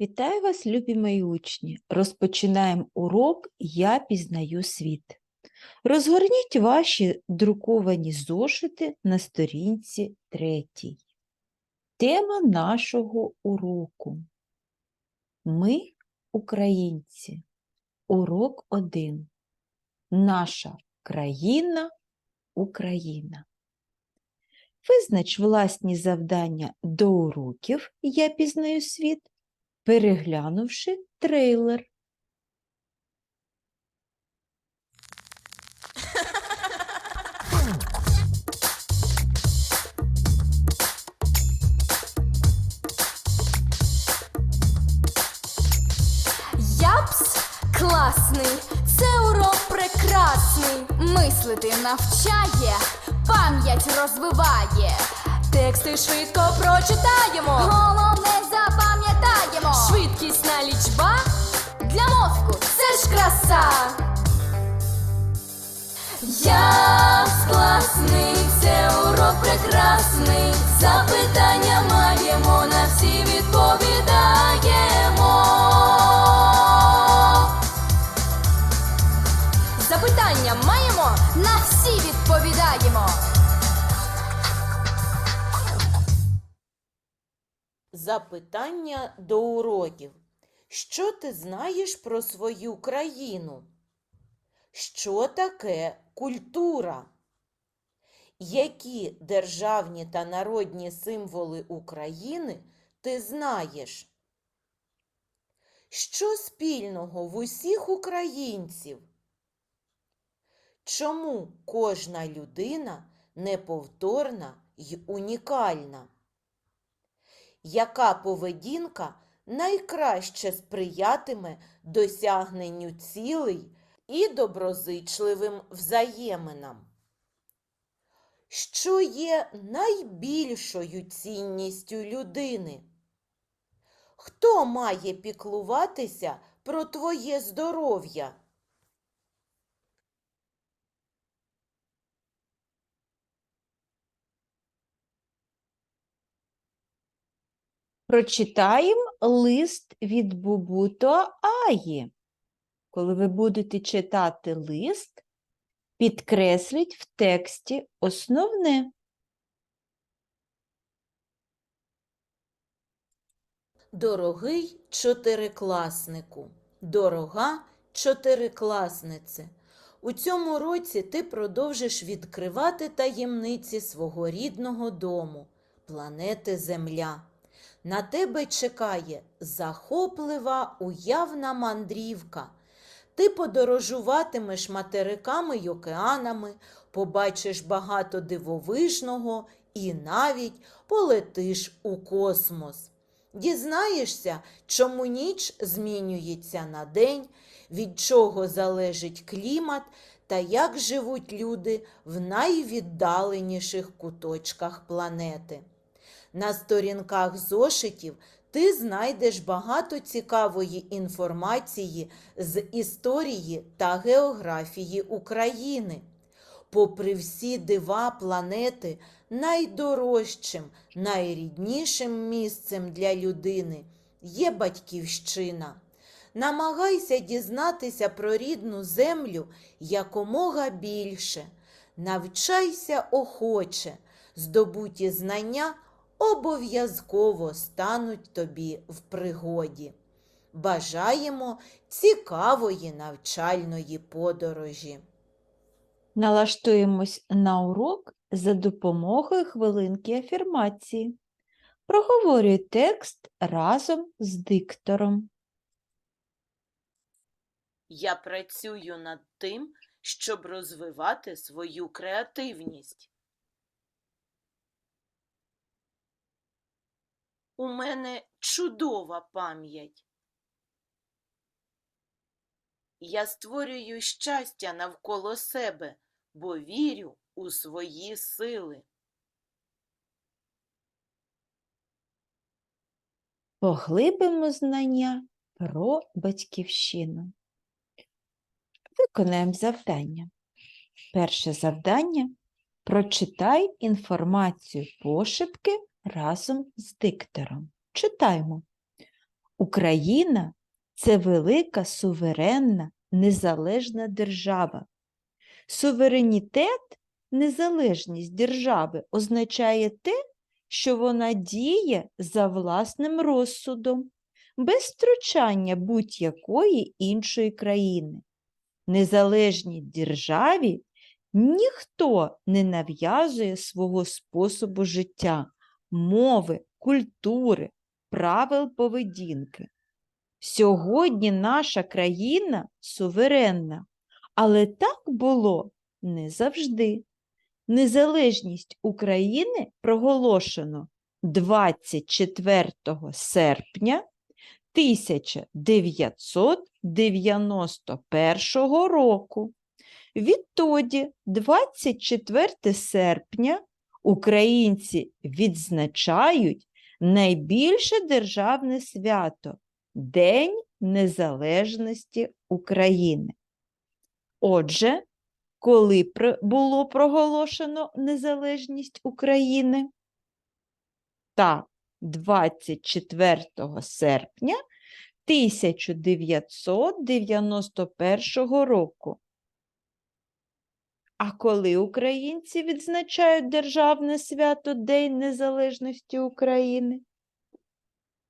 Вітаю вас, любі мої учні! Розпочинаємо урок Я пізнаю світ. Розгорніть ваші друковані зошити на сторінці третій. Тема нашого уроку. Ми українці. Урок 1. Наша країна Україна. Визнач власні завдання до уроків Я пізнаю світ переглянувши трейлер. Япс класний, це урок прекрасний. Мислити навчає, пам'ять розвиває. Тексти швидко прочитаємо. Головне. Швидкісна лічба для мозку це ж краса. Я класний, це урок прекрасний. Запитання маємо, на всі відповідаємо. Запитання до уроків. Що ти знаєш про свою країну? Що таке культура? Які державні та народні символи України ти знаєш? Що спільного в усіх українців? Чому кожна людина неповторна й унікальна? Яка поведінка найкраще сприятиме досягненню цілей і доброзичливим взаєминам? Що є найбільшою цінністю людини? Хто має піклуватися про твоє здоров'я? Прочитаємо лист від Бубуто Аї. Коли ви будете читати лист, підкресліть в тексті основне. Дорогий чотирикласнику, дорога чотирикласнице, у цьому році ти продовжиш відкривати таємниці свого рідного дому, планети Земля. На тебе чекає захоплива уявна мандрівка. Ти подорожуватимеш материками й океанами, побачиш багато дивовижного і навіть полетиш у космос. Дізнаєшся, чому ніч змінюється на день, від чого залежить клімат та як живуть люди в найвіддаленіших куточках планети. На сторінках зошитів ти знайдеш багато цікавої інформації з історії та географії України. Попри всі дива планети, найдорожчим, найріднішим місцем для людини є батьківщина. Намагайся дізнатися про рідну землю якомога більше. Навчайся охоче, здобуті знання обов'язково стануть тобі в пригоді. Бажаємо цікавої навчальної подорожі. Налаштуємось на урок за допомогою хвилинки афірмації. Проговорюй текст разом з диктором. Я працюю над тим, щоб розвивати свою креативність. У мене чудова пам'ять. Я створюю щастя навколо себе, бо вірю у свої сили. Поглибимо знання про батьківщину. Виконаємо завдання. Перше завдання прочитай інформацію пошепки разом з диктором. Читаємо. Україна це велика суверенна незалежна держава. Суверенітет, незалежність держави означає те, що вона діє за власним розсудом, без втручання будь-якої іншої країни. Незалежній державі ніхто не нав'язує свого способу життя, мови, культури, правил поведінки. Сьогодні наша країна суверенна, але так було не завжди. Незалежність України проголошено 24 серпня 1991 року. Відтоді, 24 серпня, українці відзначають найбільше державне свято День Незалежності України. Отже, коли було проголошено незалежність України? Так, 24 серпня 1991 року. А коли українці відзначають державне свято День Незалежності України?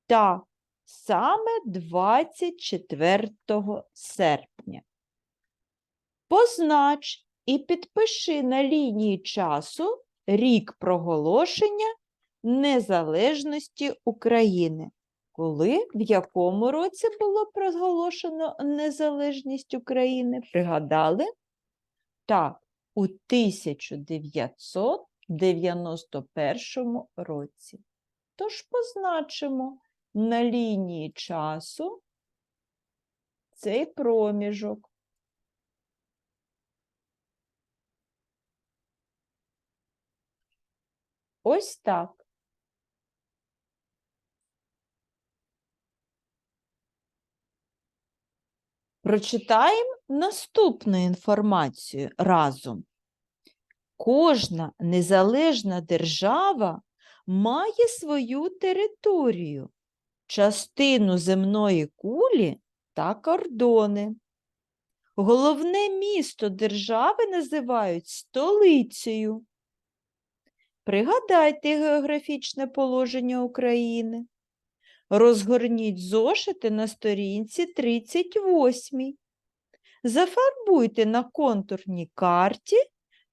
Так, саме 24 серпня. Познач і підпиши на лінії часу рік проголошення незалежності України. Коли, в якому році було проголошено незалежність України? Пригадали? Так, у 1991 році. Тож позначимо на лінії часу цей проміжок. Ось так. Прочитаємо наступну інформацію разом. Кожна незалежна держава має свою територію, частину земної кулі та кордони. Головне місто держави називають столицею. Пригадайте географічне положення України. Розгорніть зошити на сторінці 38. Зафарбуйте на контурній карті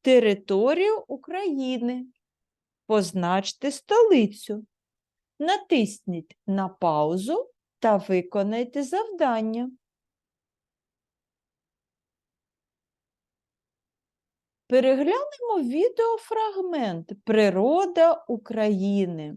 територію України. Позначте столицю. Натисніть на паузу та виконайте завдання. Переглянемо відеофрагмент Природа України.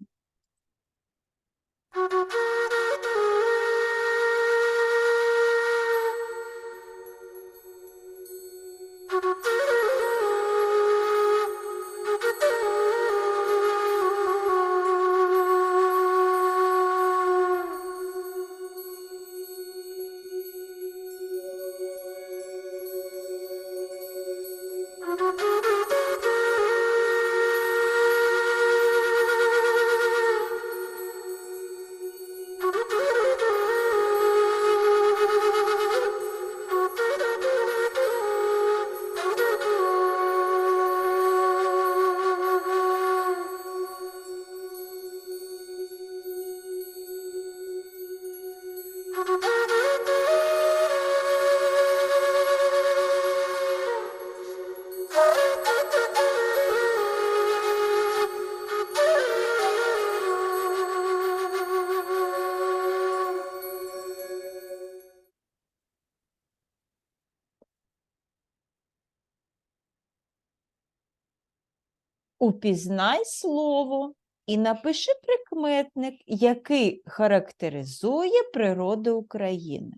Упізнай слово і напиши прикметник, який характеризує природу України.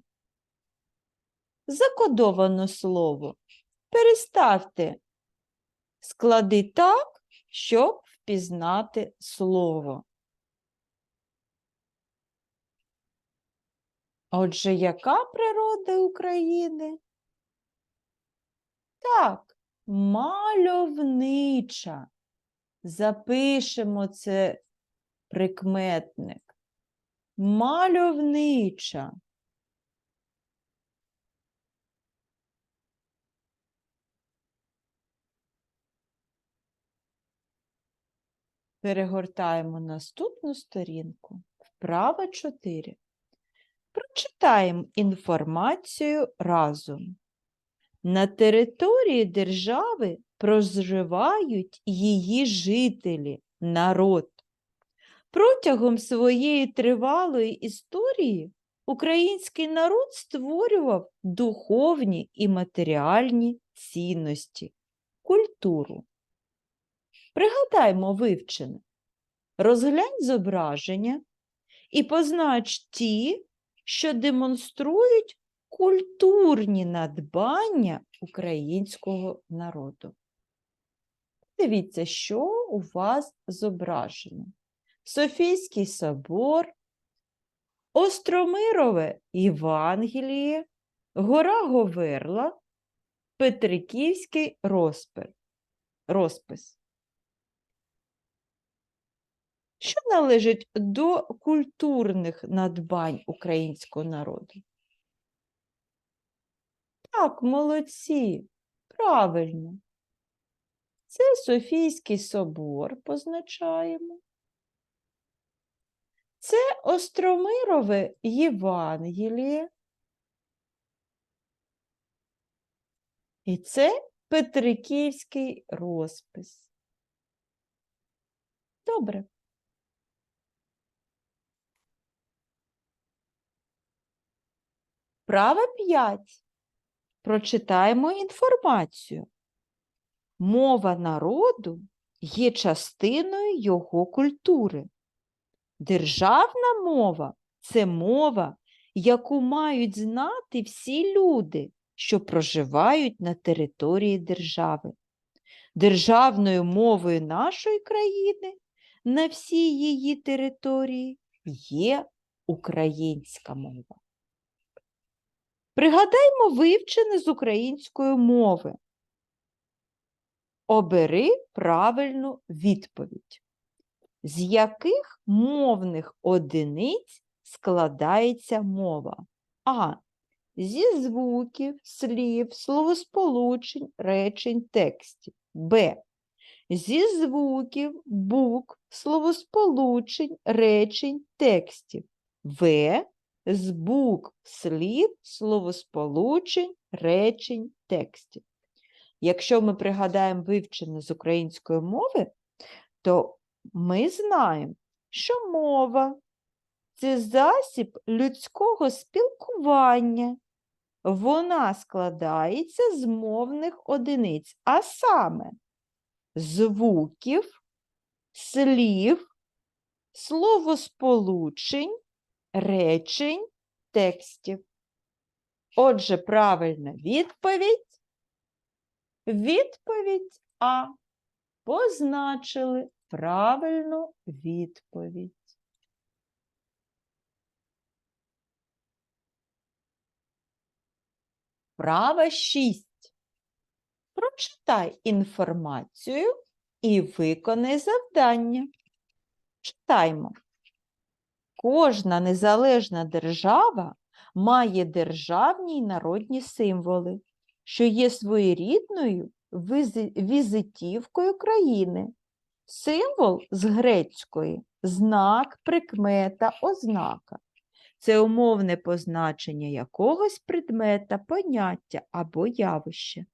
Закодовано слово. Переставте склади так, щоб впізнати слово. Отже, яка природа України? Так, мальовнича. Запишемо це прикметник. Мальовнича. Перегортаємо наступну сторінку. Вправа 4. Прочитаємо інформацію разом. На території держави проживають її жителі, народ. Протягом своєї тривалої історії український народ створював духовні і матеріальні цінності, культуру. Пригадаймо вивчене. Розглянь зображення і познач ті, що демонструють культурні надбання українського народу. Дивіться, що у вас зображено. Софійський собор, Остромирове Євангеліє, Гора Говерла, Петриківський розпис. Що належить до культурних надбань українського народу? Так, молодці, правильно. Це Софійський собор позначаємо. Це Остромирове Євангеліє. І це Петриківський розпис. Добре. Права 5. Прочитаємо інформацію. Мова народу є частиною його культури. Державна мова це мова, яку мають знати всі люди, що проживають на території держави. Державною мовою нашої країни на всій її території є українська мова. Пригадаймо вивчене з української мови. Обери правильну відповідь. З яких мовних одиниць складається мова? А. Зі звуків, слів, словосполучень, речень, текстів. Б. Зі звуків, букв, словосполучень, речень, текстів. В. З букв, слів, словосполучень, речень, текстів. Якщо ми пригадаємо вивчене з української мови, то ми знаємо, що мова це засіб людського спілкування. Вона складається з мовних одиниць, а саме звуків, слів, словосполучень, речень, текстів. Отже, правильна відповідь. Відповідь А. Позначили правильну відповідь. Права 6. Прочитай інформацію і виконай завдання. Читаймо. Кожна незалежна держава має державні й народні символи, що є своєрідною візитівкою країни. Символ з грецької знак, прикмета, ознака. Це умовне позначення якогось предмета, поняття або явища.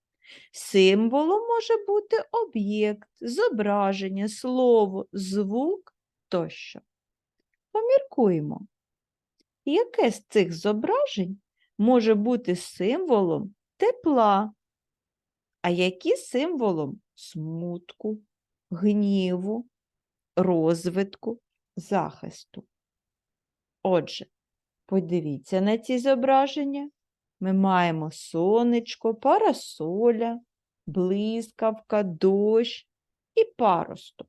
Символом може бути об'єкт, зображення, слово, звук тощо. Поміркуємо, яке з цих зображень може бути символом тепла, а які символом смутку, гніву, розвитку, захисту. Отже, подивіться на ці зображення. Ми маємо сонечко, парасоля, блискавка, дощ і паросток.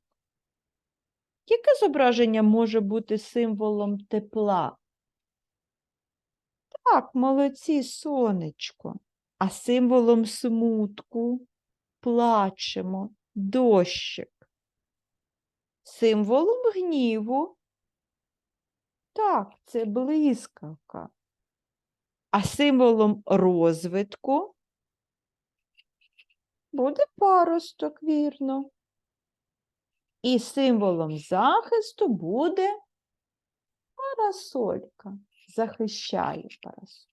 Яке зображення може бути символом тепла? Так, молодці, сонечко. А символом смутку плачемо, дощик. Символом гніву. Так, це блискавка. А символом розвитку буде паросток, вірно. І символом захисту буде парасолька. Захищає парасолька.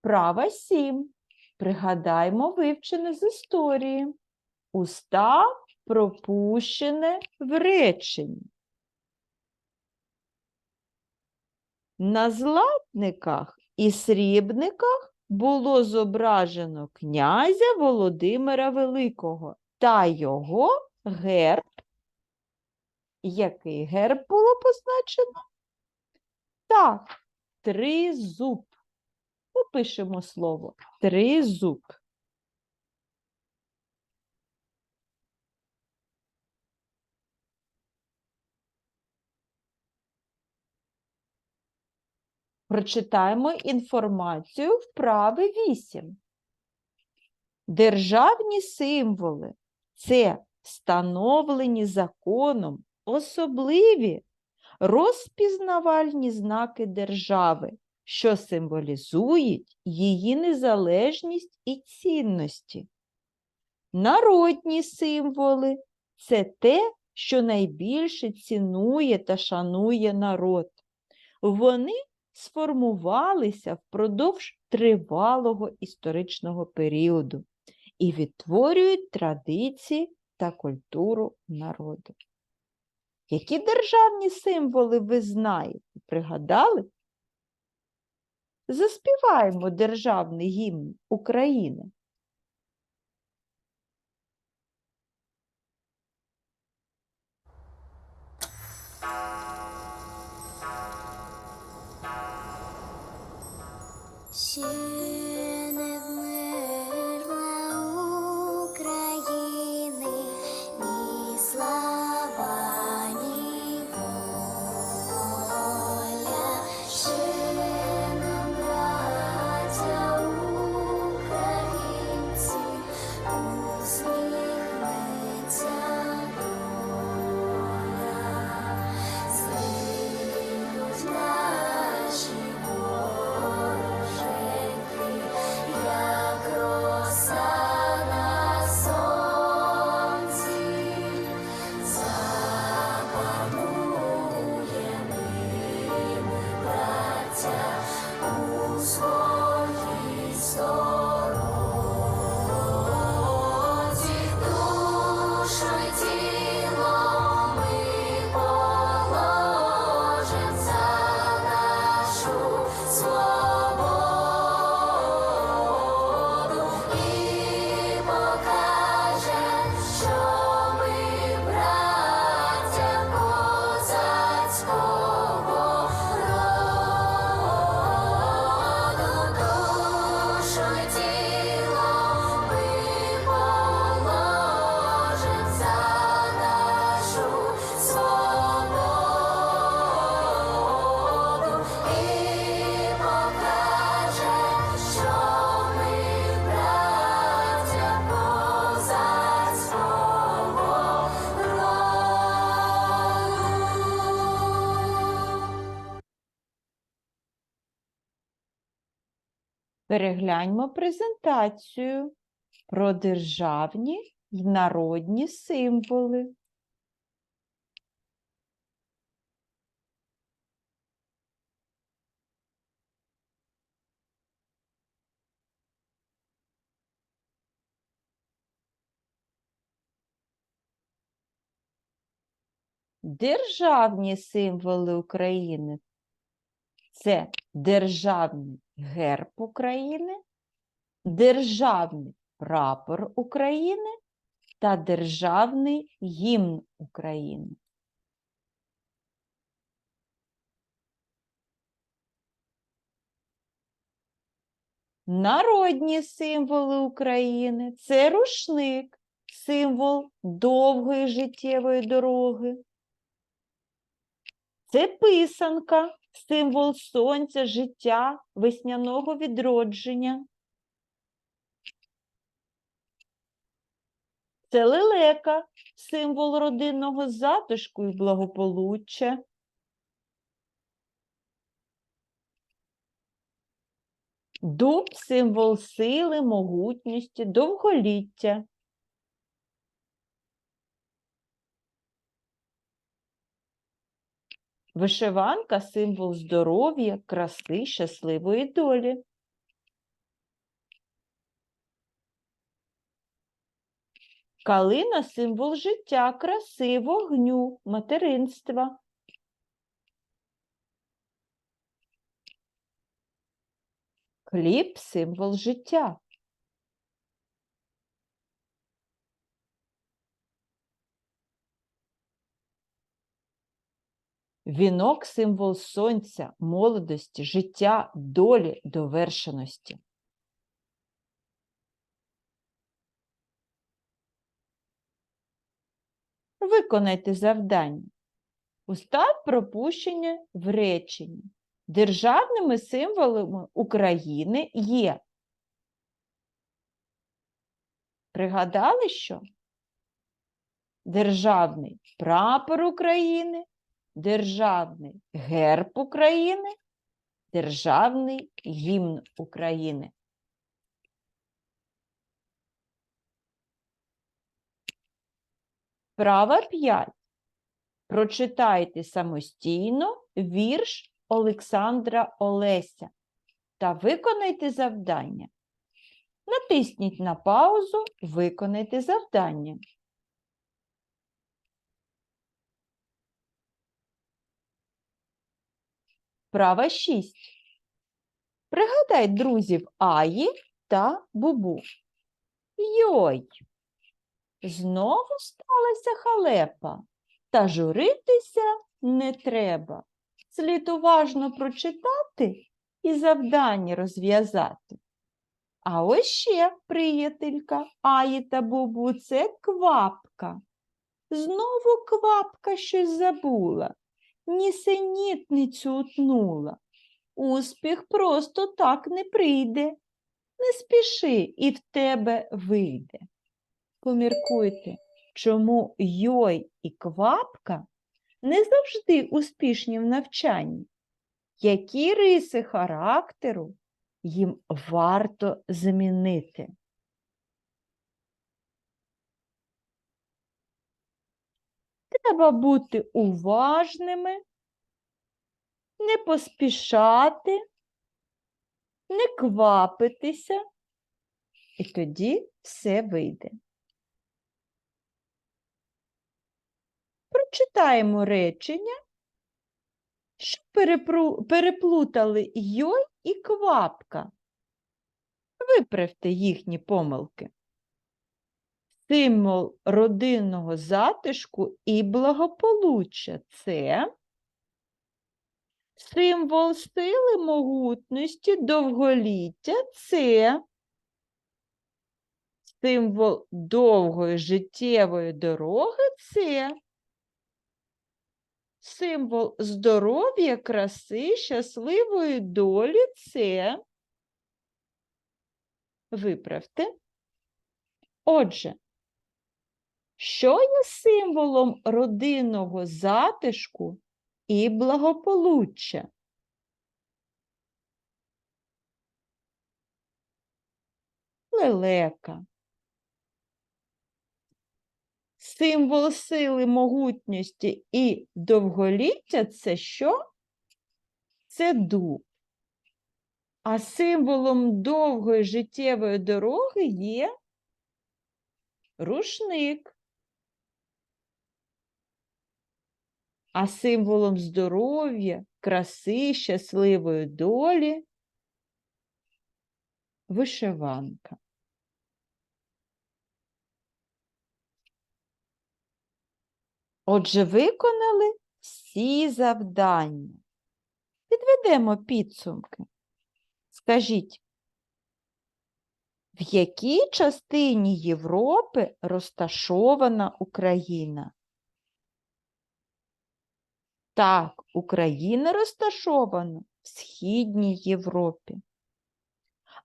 Права 7. Пригадаймо вивчене з історії. Устав пропущене в реченні. На златниках і срібниках було зображено князя Володимира Великого та його герб. Який герб було позначено? Так, тризуб. Попишемо слово тризуб. Прочитаємо інформацію вправи 8. Державні символи це встановлені законом особливі розпізнавальні знаки держави, що символізують її незалежність і цінності. Народні символи це те, що найбільше цінує та шанує народ. Вони сформувалися впродовж тривалого історичного періоду і відтворюють традиції та культуру народу. Які державні символи ви знаєте? Пригадали? Заспіваємо державний гімн України. Перегляньмо презентацію про державні й народні символи. Державні символи України це державний герб України, державний прапор України та державний гімн України. Народні символи України це рушник, символ довгої життєвої дороги. Це писанка, символ сонця, життя, весняного відродження. Це лелека, символ родинного затишку і благополуччя. Дуб символ сили, могутності, довголіття. Вишиванка символ здоров'я, краси, щасливої долі. Калина символ життя, краси, вогню, материнства. Хліб символ життя. Вінок символ сонця, молодості, життя, долі, довершеності. Виконайте завдання. Устав пропущення в реченні. Державними символами України є. Пригадали, що? Державний прапор України, Державний герб України, Державний гімн України. Права 5. Прочитайте самостійно вірш Олександра Олеся та виконайте завдання. Натисніть на паузу, виконайте завдання. Права 6. Пригадай друзів Аї та Бубу. Йой! Знову сталася халепа, та журитися не треба. Слід уважно прочитати і завдання розв'язати. А ось ще приятелька Аї та Бубу це квапка. Знову квапка щось забула, нісенітницю утнула. Успіх просто так не прийде. Не спіши, і в тебе вийде. Поміркуйте, чому йой і квапка не завжди успішні в навчанні. Які риси характеру їм варто змінити? Треба бути уважними, не поспішати, не квапитися, і тоді все вийде. Прочитаємо речення, що переплутали йой і квапка. Виправте їхні помилки. Символ родинного затишку і благополуччя це символ сили, могутності, довголіття це символ довгої життєвої дороги це символ здоров'я, краси, щасливої долі це виправте. Отже, що є символом родинного затишку і благополуччя? Лелека. Символ сили, могутності і довголіття це що? Це дуб. А символом довгої життєвої дороги є рушник. А символом здоров'я, краси, щасливої долі вишиванка. Отже, виконали всі завдання. Підведемо підсумки. Скажіть, в якій частині Європи розташована Україна? Так, Україна розташована в Східній Європі.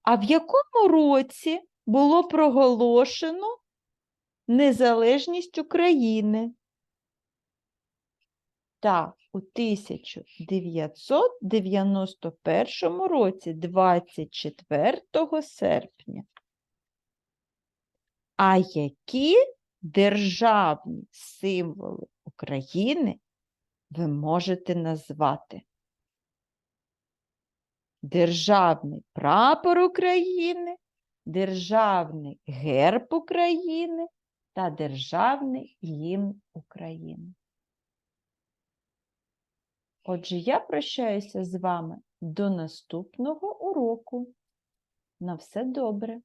А в якому році було проголошено незалежність України? Так, у 1991 році, 24 серпня. А які державні символи України ви можете назвати? Державний прапор України, Державний герб України та Державний гімн України. Отже, я прощаюся з вами до наступного уроку. На все добре!